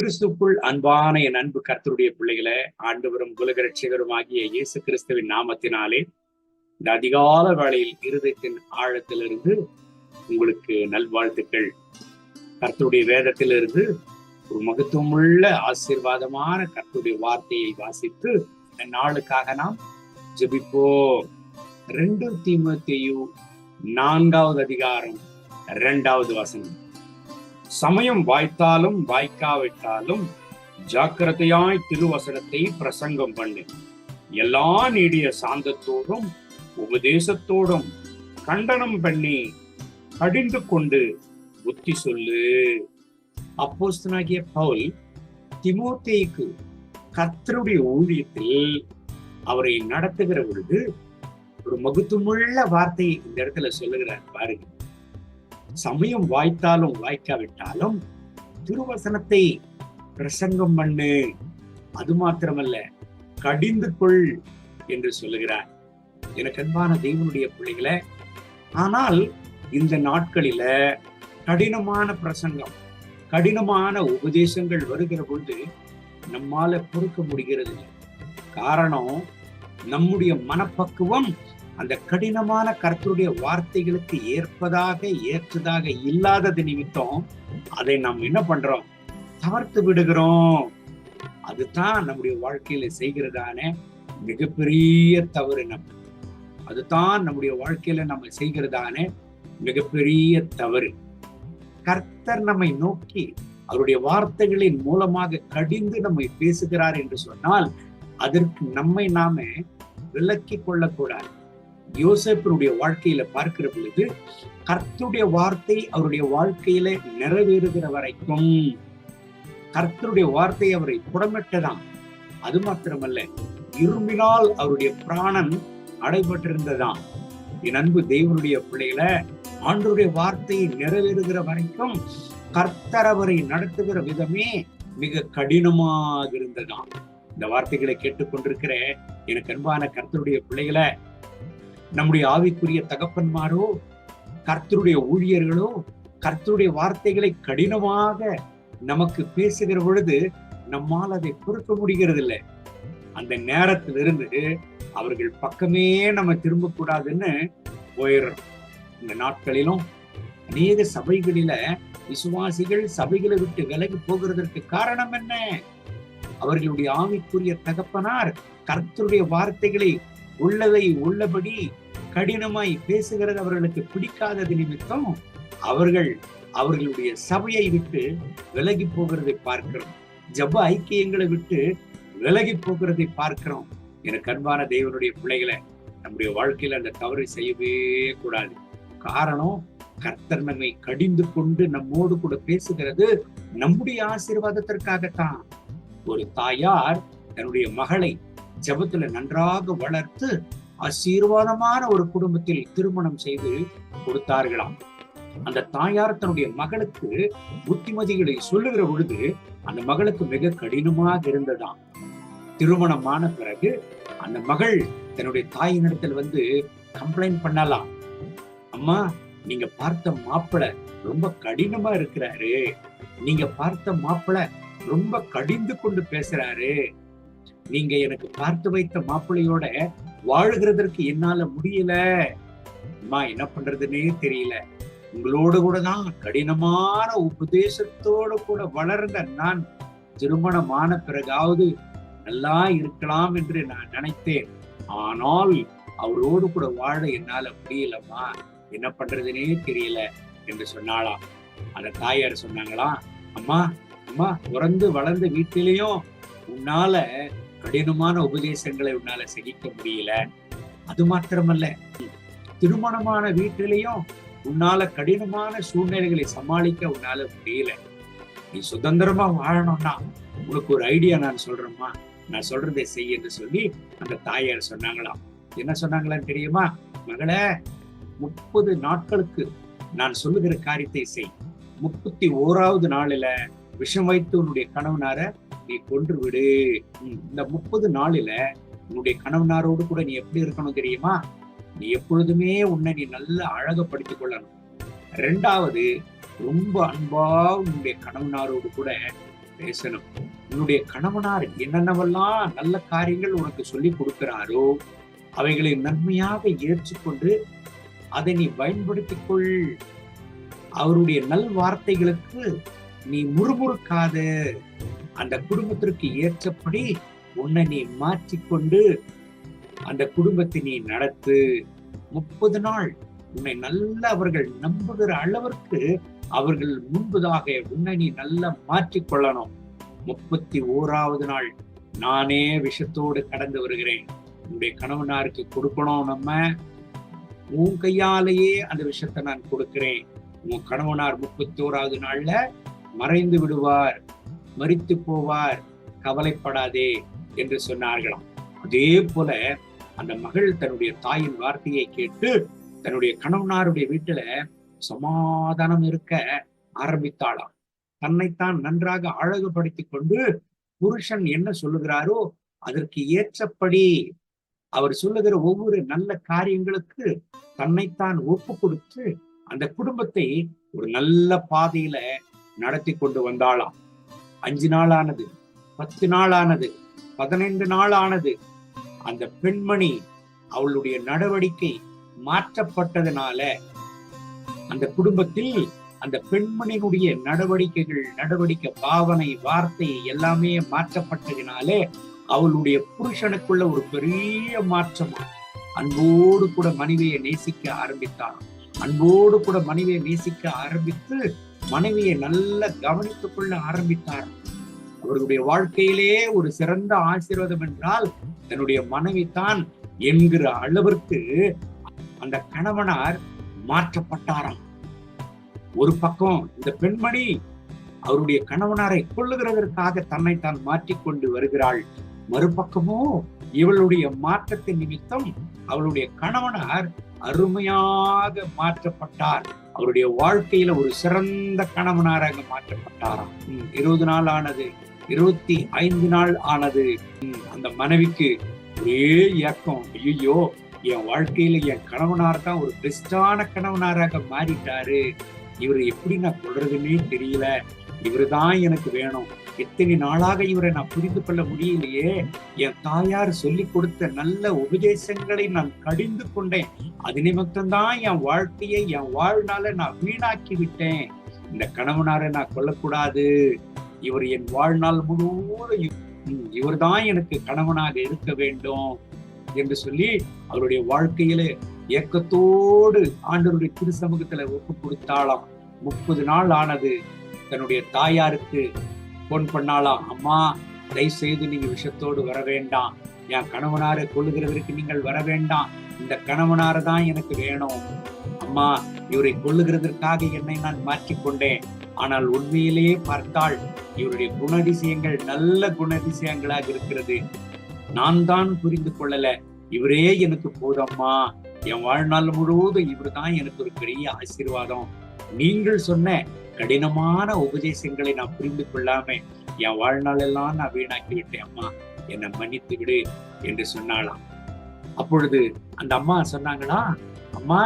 கிறிஸ்துக்குள் அன்பான என் அன்பு கர்த்தருடைய பிள்ளைகளை ஆண்டவரும் உலக ரட்சகரும் ஆகிய இயேசு கிறிஸ்துவின் நாமத்தினாலே இந்த அதிகால வேளையில் இருதயத்தின் ஆழத்திலிருந்து உங்களுக்கு நல்வாழ்த்துக்கள். கர்த்தருடைய வேதத்திலிருந்து ஒரு மகத்துவமுள்ள ஆசீர்வாதமான கர்த்தருடைய வார்த்தையை வாசித்து இந்த நாளுக்காக நாம் ஜெபிப்போம். ரெண்டு தீமத்தையும் நான்காவது அதிகாரம் இரண்டாவது வசனம். சமயம் வாய்த்தாலும் வாய்க்காவிட்டாலும் ஜாக்கிரதையாய் திருவசனத்தை பிரசங்கம் பண்ணு. எல்லா நீடிய சாந்தத்தோடும் உபதேசத்தோடும் கண்டனம் பண்ணி கடிந்து கொண்டு புத்தி சொல்லு. அப்போஸ்தனாகிய பவுல் திமோத்தேய்க்கு கர்த்தருடைய ஊழியத்தில் அவரை நடத்துகிற பொழுது ஒரு மகுத்துமுள்ள வார்த்தையை இந்த இடத்துல சொல்லுகிறார். பாருங்க. சமயம் வாய்த்தாலும் வாய்க்காவிட்டாலும் திருவசனத்தை பிரசங்கம் பண்ணு. அது மாத்திரமல்ல கடிந்து கொள் என்று சொல்லுகிறார். எனக்கு அன்பான தெய்வனுடைய பிள்ளைகளை ஆனால் இந்த நாட்களில கடினமான பிரசங்கம் கடினமான உபதேசங்கள் வருகிற பொழுது நம்மால பொறுக்க முடிகிறது காரணம் நம்முடைய மனப்பக்குவம் அந்த கடினமான கருத்துடைய வார்த்தைகளுக்கு ஏற்பதாக ஏற்றதாக இல்லாதது நிமித்தம் அதை நாம் என்ன பண்றோம்? தவிர்த்து விடுகிறோம். அதுதான் நம்முடைய வாழ்க்கையில செய்கிறதான மிகப்பெரிய தவறு நம்ம. அதுதான் நம்முடைய வாழ்க்கையில நம்ம செய்கிறதான மிகப்பெரிய தவறு. கர்த்தர் நம்மை நோக்கி அவருடைய வார்த்தைகளின் மூலமாக கடிந்து நம்மை பேசுகிறார் என்று சொன்னால் அதற்கு நம்மை நாம விலக்கி கொள்ளக்கூடாது. யோசேப்பினுடைய வாழ்க்கையில பார்க்கிற பொழுது கர்த்தருடைய வார்த்தை அவருடைய வாழ்க்கையில நிறைவேறுகிற வரைக்கும் கர்த்தருடைய வார்த்தை அவரை புடமிட்டதாம் அது மாத்திரமல்ல இரும்பினால் அவருடைய பிராணன் அடைபட்டிருந்ததாம். என் அன்பு தேவனுடைய பிள்ளையில ஆண்டருடைய வார்த்தையை நிறைவேறுகிற வரைக்கும் கர்த்தர் அவரை நடத்துகிற விதமே மிக கடினமாக இருந்ததாம். இந்த வார்த்தைகளை கேட்டுக்கொண்டிருக்கிற எனக்கு அன்பான கர்த்தருடைய பிள்ளைகளை நம்முடைய ஆவிக்குரிய தகப்பன்மாரோ கர்த்தருடைய ஊழியர்களோ கர்த்தருடைய வார்த்தைகளை கடினமாக நமக்கு பேசுகிற பொழுது நம்மால் அதை பொறுக்க முடிகிறது இல்லை அந்த நேரத்திலிருந்து அவர்கள் பக்கமே நம்ம திரும்ப கூடாதுன்னு போயிடுறோம். இந்த நாட்களிலும் அநேக சபைகளில விசுவாசிகள் சபைகளை விட்டு விலகி போகிறதற்கு காரணம் என்ன? அவர்களுடைய ஆவிக்குரிய தகப்பனார் கர்த்தருடைய வார்த்தைகளை உள்ளதை உள்ளபடி கடினமாய் பேசுகிறது அவர்களுக்கு பிடிக்காதது நிமித்தம் அவர்கள் அவர்களுடைய சபையை விட்டு விலகி போகிறதை பார்க்கிறோம். ஜப ஐக்கியங்களை விட்டு விலகி போகிறதை பார்க்கிறோம். எனக்கு அன்பான தெய்வனுடைய பிள்ளைகளை நம்முடைய வாழ்க்கையில அந்த தவறை செய்யவே கூடாது. காரணம் கர்த்தர் நம்மை கடிந்து கொண்டு நம்மோடு கூட பேசுகிறது நம்முடைய ஆசீர்வாதத்திற்காகத்தான். ஒரு தாயார் தன்னுடைய மகளை ஜபத்துல நன்றாக வளர்த்து ஆசீர்வாதமான ஒரு குடும்பத்தில் திருமணம் செய்து கொடுத்தார்களாம். அந்த தாயார் தன்னுடைய மகளுக்கு புத்திமதிகளை சொல்லுகிற பொழுது அந்த மகளுக்கு மிக கடினமாக இருந்ததாம். திருமணமான பிறகு அந்த மகள் தன்னுடைய தாயினிடத்தில் வந்து கம்ப்ளைண்ட் பண்ணலாம். அம்மா நீங்க பார்த்த மாப்பிள்ள ரொம்ப கடினமா இருக்கிறாரு. நீங்க பார்த்த மாப்பிள்ள ரொம்ப கடிந்து கொண்டு பேசுறாரு. நீங்க எனக்கு பார்த்து வைத்த மாப்பிள்ளையோட வாழுகிறதற்கு என்னால முடியல. அம்மா என்ன பண்றதுன்னே தெரியல. உங்களோடு கூட தான் கடினமான உபதேசத்தோடு கூட வளர்ந்த நான் திருமணமான பிறகாவது நல்லா இருக்கலாம் என்று நான் நினைத்தேன். ஆனால் அவரோடு கூட வாழ என்னால முடியலம்மா. என்ன பண்றதுன்னே தெரியல என்று சொன்னாலாம் அந்த தாயார் சொன்னாங்களா அம்மா அம்மா பிறந்து வளர்ந்த வீட்டிலையும் உன்னால கடினமான உபதேசங்களை உன்னால சகிக்க முடியல. அது மாத்திரமல்ல. திருமணமான வீட்டிலையும் உன்னால கடினமான சூழ்நிலைகளை சமாளிக்க உன்னால முடியல. நீ சுதந்திரமா வாழணும்னா உனக்கு ஒரு ஐடியா நான் சொல்றேம்மா. நான் சொல்றதை செய் என்று சொல்லி அந்த தாயார் சொன்னாங்களாம். என்ன சொன்னாங்களான்னு தெரியுமா? மகளே முப்பது நாட்களுக்கு நான் சொல்லுகிற காரியத்தை செய். முப்பத்தி ஓராவது நாளில விஷம் வைத்து உன்னுடைய கணவனார நீ கொன்று விடு. இந்த முப்பது நாளில உன்னுடைய கணவனாரோடு கூட நீ எப்படி இருக்கணும் தெரியுமா? நீ எப்பொழுதுமே உன்னை நீ நல்லா அழகப்படுத்திக் கொள்ளணும். ரெண்டாவது ரொம்ப அன்பா உன்னுடைய கணவனாரோடு கூட பேசணும். உன்னுடைய கணவனார் என்னென்னவெல்லாம் நல்ல காரியங்கள் உனக்கு சொல்லி கொடுக்கிறாரோ அவைகளை நன்மையாக ஏற்றுக்கொண்டு அதை நீ பயன்படுத்திக் கொள். அவருடைய நல் வார்த்தைகளுக்கு நீ முறுமுறுக்காத. அந்த குடும்பத்திற்கு ஏற்றபடி உன்னை நீ மாற்றிக்கொண்டு அந்த குடும்பத்தை நீ நடத்து. முப்பது நாள் உன்னை நல்ல அவர்கள் நம்புகிற அளவிற்கு அவர்கள் முன்பதாக உன்னை நீ நல்லா மாற்றிக்கொள்ளணும். முப்பத்தி ஓராவது நாள் நானே விஷத்தோடு கடந்து வருகிறேன். உன்னுடைய கணவனாருக்கு கொடுக்கணும் நம்ம. உன் கையாலேயே அந்த விஷத்தை நான் கொடுக்கிறேன். உன் கணவனார் முப்பத்தி ஓராவது நாள்ல மறைந்து விடுவார் மறித்து போவார் கவலைப்படாதே என்று சொன்னார்களாம். அதே போல அந்த மகள் தன்னுடைய தாயின் வார்த்தையை கேட்டு தன்னுடைய கணவனாருடைய வீட்டுல சமாதானம் இருக்க ஆரம்பித்தாளாம். தன்னைத்தான் நன்றாக அழகுபடுத்தி கொண்டு புருஷன் என்ன சொல்லுகிறாரோ அதற்கு ஏற்றபடி அவர் சொல்லுகிற ஒவ்வொரு நல்ல காரியங்களுக்கு தன்னைத்தான் ஒப்பு கொடுத்து அந்த குடும்பத்தை ஒரு நல்ல பாதையில நடத்தி கொண்டு வந்தாளாம். அஞ்சு நாள் ஆனது பத்து நாள் ஆனது பதினைந்து நாள் ஆனது அந்த பெண்மணி அவளுடைய நடவடிக்கை மாற்றப்பட்டதுனால அந்த குடும்பத்தில் அந்த பெண்மணியினுடைய நடவடிக்கைகள் நடவடிக்கை பாவனை வார்த்தை எல்லாமே மாற்றப்பட்டதினாலே அவளுடைய புருஷனுக்குள்ள ஒரு பெரிய மாற்றம் அன்போடு கூட மனைவியை நேசிக்க ஆரம்பித்தான் அன்போடு கூட மனைவியை நேசிக்க ஆரம்பித்து மனைவியை நல்ல கவனித்துக் கொள்ள ஆரம்பித்தார். அவர்களுடைய வாழ்க்கையிலே ஒரு சிறந்த ஆசீர்வாதம் என்றால் தன்னுடைய மனைவி தான் என்கிற அளவிற்கு அந்த கணவனார் மாற்றப்பட்டாராம். ஒரு பக்கம் இந்த பெண்மணி அவருடைய கணவனாரை கொள்ளுகிறதற்காக தன்னை தான் மாற்றிக்கொண்டு வருகிறாள். மறுபக்கமோ இவளுடைய மாற்றத்தின் நிமித்தம் அவளுடைய கணவனார் அருமையாக மாற்றப்பட்டார். அவருடைய வாழ்க்கையில ஒரு சிறந்த கணவனாராக மாற்றப்பட்டாராம். இருபது நாள் ஆனது இருபத்தி ஐந்து நாள் ஆனது அந்த மனைவிக்கு ஒரே இயக்கம் ஐயோ என் வாழ்க்கையில என் கணவனார் தான் ஒரு பெஸ்டான கணவனாராக மாறிட்டாரு. இவர் எப்படி நான் தொடர்றதுன்னே தெரியல. இவரு தான் எனக்கு வேணும். எத்தனை நாளாக இவரை நான் புரிந்து கொள்ள முடியலையே. என் தாயார் சொல்லி கொடுத்த நல்ல உபதேசங்களை நான் கடிந்து கொண்டேன். அது நிமித்தம்தான் என் வாழ்க்கையை என் வாழ்நாள நான் வீணாக்கி விட்டேன். இந்த கணவனாரை நான் கொல்லக்கூடாது. இவர் என் வாழ்நாள் முழுவதும் இவர்தான் எனக்கு கணவனாக இருக்க வேண்டும் என்று சொல்லி அவருடைய வாழ்க்கையில ஏக்கத்தோடு ஆண்டவருடைய திரு சமூகத்துல ஒப்பு கொடுத்தாளாம். முப்பது நாள் ஆனது தன்னுடைய தாயாருக்கு போன் பண்ணாலாம் அம்மா தயவு செய்து நீங்க விஷத்தோடு வர வேண்டாம். என் கணவனாரை கொள்ளுகிறதற்கு நீங்கள் வர வேண்டாம். இந்த கணவனாரை தான் எனக்கு வேணும். அம்மா இவரை கொள்ளுகிறதற்காக என்னை நான் மாற்றிக்கொண்டேன் ஆனால் உண்மையிலேயே பார்த்தால் இவருடைய குணதிசயங்கள் நல்ல குணதிசயங்களாக இருக்கிறது. நான் தான் புரிந்து கொள்ளல. இவரே எனக்கு போதம்மா. என் வாழ்நாள் முழுவதும் இவர் தான் எனக்கு ஒரு பெரிய ஆசீர்வாதம். நீங்கள் சொன்ன கடினமான உபதேசங்களை நான் புரிந்து கொள்ளாம என் வாழ்நாள் எல்லாம் நான் வீணாக்கி விட்டேன். அம்மா என்னை மன்னித்து விடு என்று சொன்னாலாம் அப்பொழுது அந்த அம்மா சொன்னாங்களா அம்மா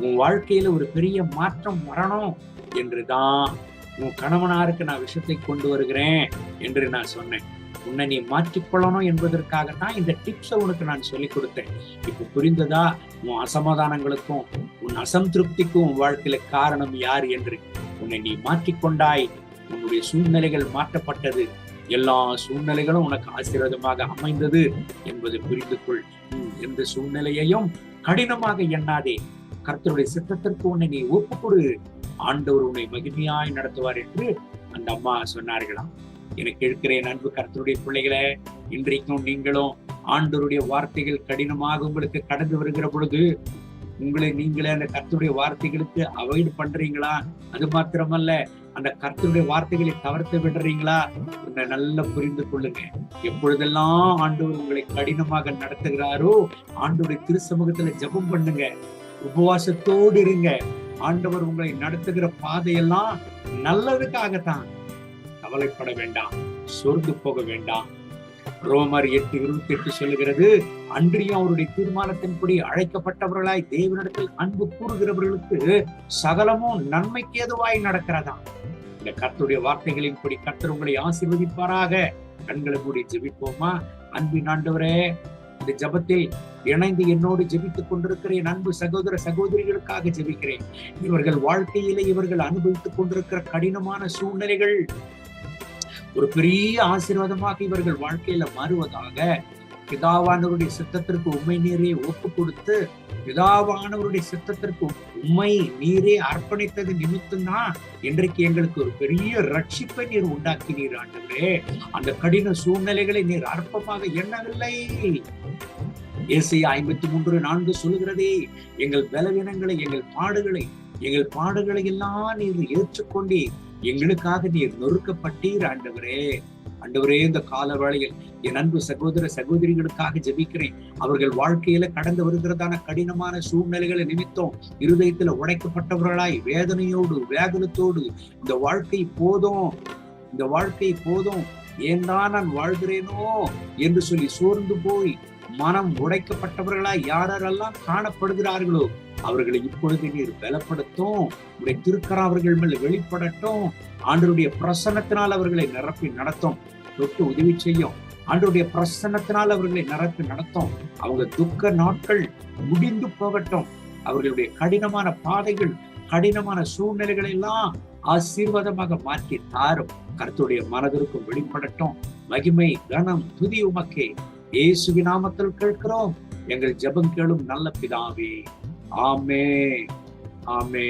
உன் வாழ்க்கையில ஒரு பெரிய மாற்றம் வரணும் என்றுதான் உன் கணவனாருக்கு நான் விஷயத்தை கொண்டு வருகிறேன் என்று நான் சொன்னேன். உன்னை நீ மாற்றிக்கொள்ளணும் என்பதற்காகத்தான் இந்த டிப்ஸை உனக்கு நான் சொல்லிக் கொடுத்தேன். இப்ப புரிந்ததா? உன் அசமாதானங்களுக்கும் உன் அசந்திருப்திக்கும் உன் வாழ்க்கையில காரணம் யார்? என்று உன்னை நீ மாற்றிக்கொண்டாய். உன்னுடைய சூழ்நிலைகள் மாற்றப்பட்டது. எல்லா சூழ்நிலைகளும் உனக்கு ஆசீர்வாதமாக அமைந்தது என்பதை புரிந்து கொள் எந்த சூழ்நிலையையும் கடினமாக எண்ணாதே. கர்த்தருடைய சித்தத்திற்கு உன்னை நீ ஒப்பு கொடு ஆண்டவர் உன்னை மகிமையாய் நடத்துவார் என்று அந்த அம்மா சொன்னார்களாம் எனக்கு இருக்கிறேன் அன்பு கர்த்தருடைய பிள்ளைகளை இன்றைக்கும் நீங்களும் ஆண்டவருடைய வார்த்தைகள் கடினமாக உங்களுக்கு கடந்து வருகிற பொழுது உங்களை நீங்களே அந்த கர்த்தருடைய வார்த்தைகளுக்கு அவாய்டு பண்றீங்களா? அது மாத்திரமல்ல அந்த கர்த்தருடைய வார்த்தைகளை தவிர்த்து விடுறீங்களா? நல்லா புரிந்து கொள்ளுங்க. எப்பொழுதெல்லாம் ஆண்டவர் உங்களை கடினமாக நடத்துகிறாரோ ஆண்டோடைய திருசமூகத்துல ஜபம் பண்ணுங்க. உபவாசத்தோடு இருங்க. ஆண்டவர் உங்களை நடத்துகிற பாதையெல்லாம் நல்லதுக்காகத்தான். கவலைப்பட வேண்டாம். சொர்ந்து போக வேண்டாம். ரோமர் எட்டு இருபத்தி எட்டு சொல்லுகிறது அன்றியும் அவருடைய தீர்மானத்தின்படி அழைக்கப்பட்டவர்களாய் தேவனிடத்தில் அன்பு கூறுகிறவர்களுக்கு சகலமும் நன்மைக்கு ஏதுவாய் நடக்கிறதா இந்த கர்த்தருடைய வார்த்தைகளின்படி கர்த்தர் உங்களை ஆசீர்வதிப்பாராக. கண்களை மூடி ஜெபிப்போமா? அன்பின் ஆண்டவரே இந்த ஜெபத்தில் இணைந்து என்னோடு ஜெபித்துக் கொண்டிருக்கிற என் அன்பு சகோதர சகோதரிகளுக்காக ஜெபிக்கிறேன். இவர்கள் வாழ்க்கையில இவர்கள் அனுபவித்துக் கொண்டிருக்கிற கடினமான சூழ்நிலைகள் ஒரு பெரிய ஆசீர்வாதமாக இவர்கள் வாழ்க்கையில மாறுவதாக பிதாவானவருடைய சித்தத்திற்கு உண்மை நீரை ஒப்பு கொடுத்து பிதாவானவருடைய சித்தத்திற்கு உண்மை நீரே அர்ப்பணித்தது நிமித்தம்தான் இன்றைக்கு எங்களுக்கு ஒரு பெரிய ரட்சிப்பை நீர் உண்டாக்கினீர் ஆண்டவரே. அந்த கடின சூழ்நிலைகளை நீர் அற்பமாக எண்ணவில்லை. ஏசையா ஐம்பத்தி மூன்று நான்கு சொல்லுகிறதே எங்கள் பலவீனங்களை எங்கள் பாடுகளை எங்கள் பாடுகளை எல்லாம் நீர் ஏற்றுக்கொண்டே எங்களுக்காக நீர் நொறுக்கப்பட்டீர் ஆண்டவரே. ஆண்டவரே இந்த கால வேளையில் என் அன்பு சகோதர சகோதரிகளுக்காக ஜெபிக்கிறேன். அவர்கள் வாழ்க்கையில கடந்து வருகிறதான கடினமான சூழ்நிலைகளை நிமித்தம் இருதயத்துல உடைக்கப்பட்டவர்களாய் வேதனையோடு வேதனத்தோடு இந்த வாழ்க்கை போதும் இந்த வாழ்க்கை போதும். ஏன் தான் நான் வாழ்கிறேனோ என்று சொல்லி சோர்ந்து போய் மனம் உடைக்கப்பட்டவர்களாய் யாரெல்லாம் காணப்படுகிறார்களோ அவர்களை இப்பொழுது நீர் பலப்படுத்தும். உடைய திருக்கரம் அவர்கள் மேல் வெளிப்படட்டும். ஆண்டருடைய பிரசன்னத்தினால் அவர்களை நிரப்பி நடத்தும். தொட்டு உதவி செய்யும். ஆண்டருடைய பிரசன்னத்தினால் அவர்களை நிரப்பி நடத்தும். அவங்க துக்க நாட்கள் முடிந்து போகட்டும். அவர்களுடைய கடினமான பாதைகள் கடினமான சூழ்நிலைகளை எல்லாம் ஆசீர்வாதமாக மாற்றி தாரும். கருத்துடைய மனதிற்கும் வெளிப்படட்டும். மகிமை கனம் துதி உமக்கே. இயேசுவி நாமத்தில் கேட்கிறோம். எங்கள் ஜெபம் கேளும் நல்ல பிதாவே. ஆமே ஆமே